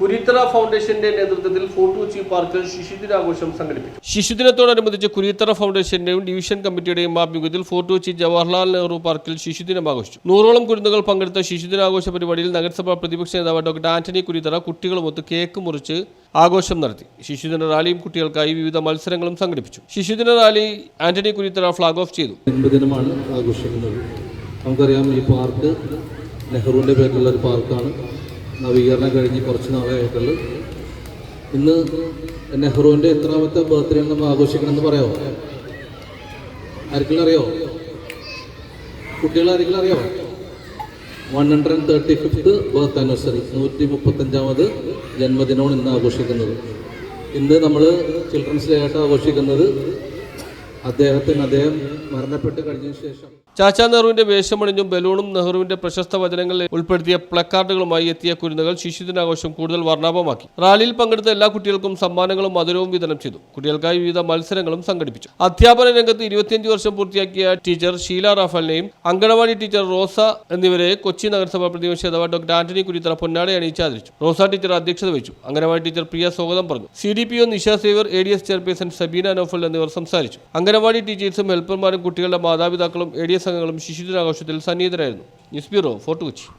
കുരിത്തറ ഫൗണ്ടേഷന്റെ നേതൃത്വത്തിൽ ഫോർട്ട് കൊച്ചി പാർക്കിൽ ശിശുദിനാഘോഷം സംഘടിപ്പിച്ചു. ശിശുദിനത്തോടനുബന്ധിച്ച് കുരിത്തറ ഫൗണ്ടേഷന്റെയും ഡിവിഷൻ കമ്മിറ്റിയുടെയും ആഭിമുഖ്യത്തിൽ ഫോർട്ട് കൊച്ചി ജവഹർലാൽ നെഹ്റു പാർക്കിൽ ശിശുദിനം ആഘോഷിച്ചു നൂറോളം കുരുന്നുകൾ പങ്കെടുത്ത ശിശുദിനാഘോഷ പരിപാടിയിൽ നഗരസഭാ പ്രതിപക്ഷ നേതാവ് ഡോക്ടർ ആന്റണി കുരിത്തറ കുട്ടികളുമൊത്ത് കേക്ക് മുറിച്ച് ആഘോഷം നടത്തി. ശിശുദിന റാലിയും കുട്ടികൾക്കായി വിവിധ മത്സരങ്ങളും സംഘടിപ്പിച്ചു. ശിശുദിന rally Antony Kurithara flag off ചെയ്തു. ജന്മദിനമാണ് ആഘോഷിക്കുന്നത്. നമുക്കറിയാം ഈ പാർക്ക് നെഹ്റുവിന്റെ പേരിലുള്ള ഒരു പാർക്കാണ്. നവീകരണം കഴിഞ്ഞ് കുറച്ച് നാളായിട്ടുള്ളൂ. ഇന്ന് നെഹ്റുവിന്റെ എത്രാമത്തെ ബർത്ത്ഡേ നമ്മൾ ആഘോഷിക്കണമെന്ന് പറയാമോ ആർക്കെങ്കിലും അറിയോ? കുട്ടികൾ ആരെങ്കിലും അറിയോ? One hundred and thirty fifth birth anniversary നൂറ്റി മുപ്പത്തഞ്ചാമത് ജന്മദിനമാണ് ഇന്ന് ആഘോഷിക്കുന്നത്. ഇന്ന് നമ്മൾ ചിൽഡ്രൻസ് ഡേ ആയിട്ട് ആഘോഷിക്കുന്നത് അദ്ദേഹത്തിന് അദ്ദേഹം മരണപ്പെട്ട് കഴിഞ്ഞ ശേഷം. ചാച്ചാ നെഹ്റുവിന്റെ വേഷമണിഞ്ഞും ബലൂണും നെഹ്റുവിന്റെ പ്രശസ്ത വചനങ്ങളിൽ ഉൾപ്പെടുത്തിയ പ്ലക്കാർഡുകളുമായി എത്തിയ കുരുന്നുകൾ ശിശുദിനാഘോഷം കൂടുതൽ വർണാഭമാക്കി. റാലിയിൽ പങ്കെടുത്ത എല്ലാ കുട്ടികൾക്കും സമ്മാനങ്ങളും മധുരവും വിതരണം ചെയ്തു. കുട്ടികൾക്കായി വിവിധ മത്സരങ്ങളും സംഘടിപ്പിച്ചു. അധ്യാപന രംഗത്ത് ഇരുപത്തിയഞ്ച് വർഷം പൂർത്തിയാക്കിയ ടീച്ചർ ഷീല റാഫലിനെയും അങ്കണവാടി ടീച്ചർ റോസ എന്നിവരെ കൊച്ചി നഗരസഭാ പ്രതിപക്ഷ നേതാവ് ഡോക്ടർ ആന്റണി കുരിത്തറ പൊന്നാടെ അണിയിച്ച് ആദരിച്ചു. റോസ ടീച്ചർ അധ്യക്ഷത വഹിച്ചു. അങ്കണവാടി ടീച്ചർ പ്രിയ സ്വാഗതം പറഞ്ഞു. C D P O Nisha Xavier A D S chairperson Sabeena Naufal എന്നിവർ സംസാരിച്ചു. അങ്കണവാടി ടീച്ചേഴ്സും ഹെൽപ്പർമാരും കുട്ടികളുടെ മാതാപിതാക്കളും എ ഡി എസ് അംഗങ്ങളും ശിശുദിനാഘോഷത്തിൽ സന്നിഹിതരായിരുന്നു. News bureau Fort Kochi.